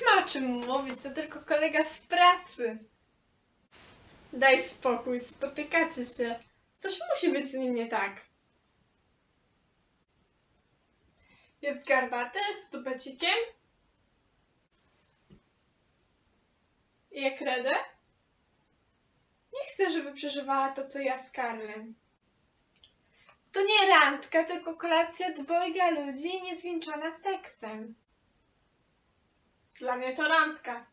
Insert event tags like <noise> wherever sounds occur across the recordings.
Nie ma o czym mówić, to tylko kolega z pracy. Daj spokój, spotykacie się. Coś musi być z nim nie tak. Jest garbaty, z tupecikiem. I jak Redę? Nie chcę, żeby przeżywała to, co ja z Karlem. To nie randka, tylko kolacja dwojga ludzi niezwieńczona seksem. Dla mnie to randka.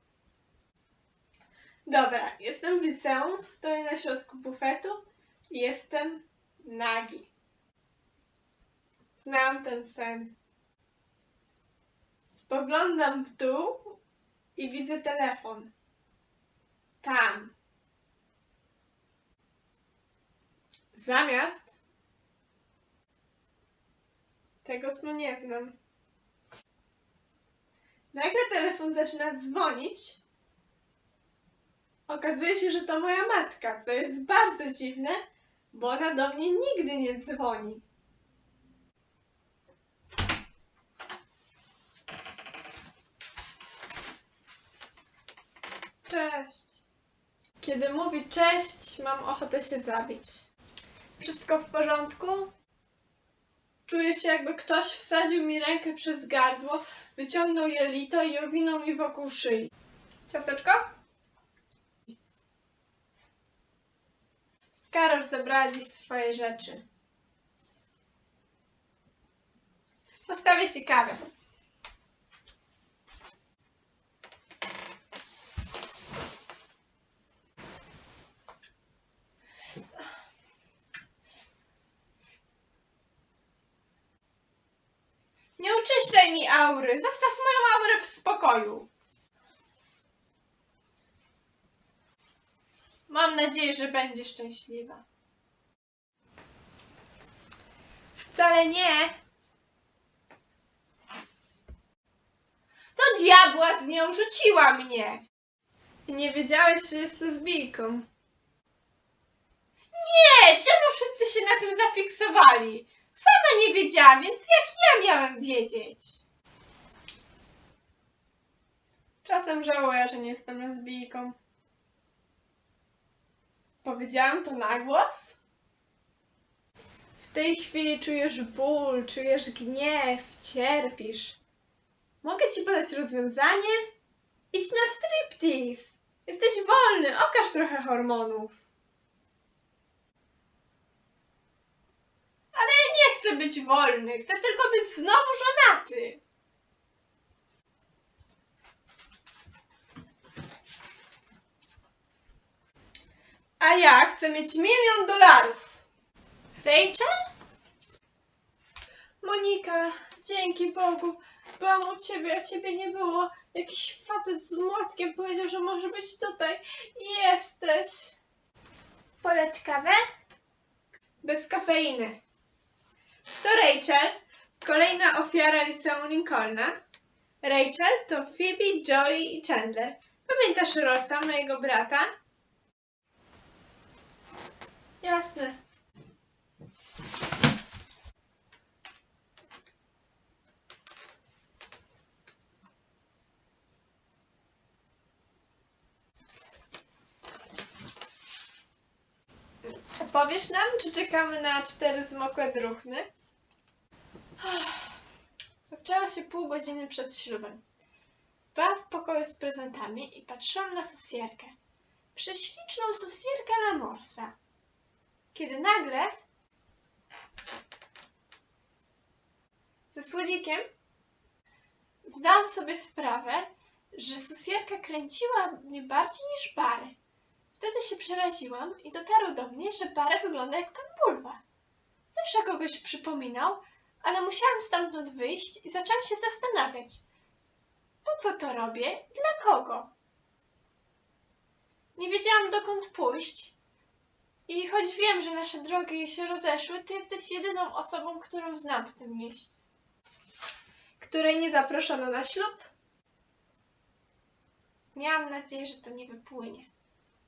Dobra, jestem w liceum, stoję na środku bufetu i jestem nagi. Znam ten sen. Spoglądam w dół i widzę telefon. Tam. Zamiast tego snu nie znam. Nagle telefon zaczyna dzwonić. Okazuje się, że to moja matka, co jest bardzo dziwne, bo ona do mnie nigdy nie dzwoni. Cześć. Kiedy mówi cześć, mam ochotę się zabić. Wszystko w porządku? Czuję się, jakby ktoś wsadził mi rękę przez gardło, wyciągnął jelito i owinął mi wokół szyi. Ciasteczko? Karol zabrała dziś swoje rzeczy. Postawię ci kawę. Nie uczyszczaj mi aury. Zostaw moją aurę w spokoju. Mam nadzieję, że będzie szczęśliwa. Wcale nie. To diabła z nią rzuciła mnie. Nie wiedziałeś, że jest lesbijką. Nie! Czemu wszyscy się na tym zafiksowali? Sama nie wiedziałam, więc jak ja miałem wiedzieć? Czasem żałuję, że nie jestem lesbijką. Powiedziałam to na głos? W tej chwili czujesz ból, czujesz gniew, cierpisz. Mogę ci podać rozwiązanie? Idź na striptease. Jesteś wolny, okaż trochę hormonów. Ale ja nie chcę być wolny, chcę tylko być znowu żonaty. A ja chcę mieć milion dolarów. Rachel? Monika, dzięki Bogu. Byłam u ciebie, a ciebie nie było. Jakiś facet z młotkiem powiedział, że może być tutaj. Jesteś. Podać kawę? Bez kafeiny. To Rachel, kolejna ofiara liceum Lincolna. Rachel to Phoebe, Joey i Chandler. Pamiętasz Rosa, mojego brata? Jasne. Powiesz nam, czy czekamy na cztery zmokłe druchny? <sighs> Zaczęło się pół godziny przed ślubem. Byłam w pokoju z prezentami i patrzyłam na susierkę. Prześliczną susierkę Lamorsa. Kiedy nagle ze słodzikiem zdałam sobie sprawę, że susierka kręciła mnie bardziej niż Bary. Wtedy się przeraziłam i dotarło do mnie, że Bary wygląda jak pan Bulwa. Zawsze kogoś przypominał, ale musiałam stamtąd wyjść i zaczęłam się zastanawiać, po co to robię i dla kogo. Nie wiedziałam dokąd pójść i choć wiem, że nasze drogi się rozeszły, ty jesteś jedyną osobą, którą znam w tym mieście. Której nie zaproszono na ślub? Miałam nadzieję, że to nie wypłynie.